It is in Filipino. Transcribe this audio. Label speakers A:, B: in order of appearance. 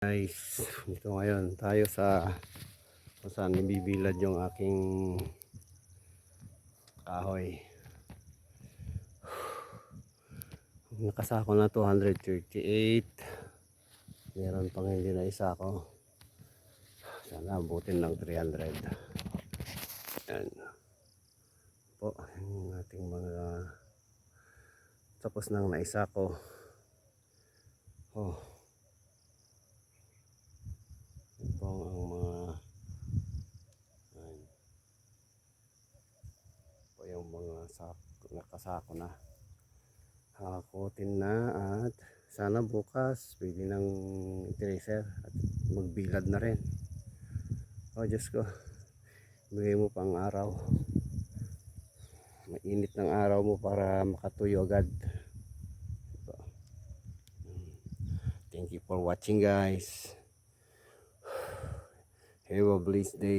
A: Guys, dito ngayon tayo sa kung saan ibibilad yung aking kahoy. Nakasako na 238. Meron pang hindi na isa ko. Sana abutin ng 300. Yan. Po, yung ating mga tapos nang naisa ko. Oh. Ito ang mga ayan. Ito yung mga sak nakasako na. Hakutin na at sana bukas pwede nang tracer at magbilad na rin. Oh Diyos ko. Bigay mo pang araw. Mainit ng araw mo para makatuyo agad. Ito. Thank you for watching guys. Have a blessed day.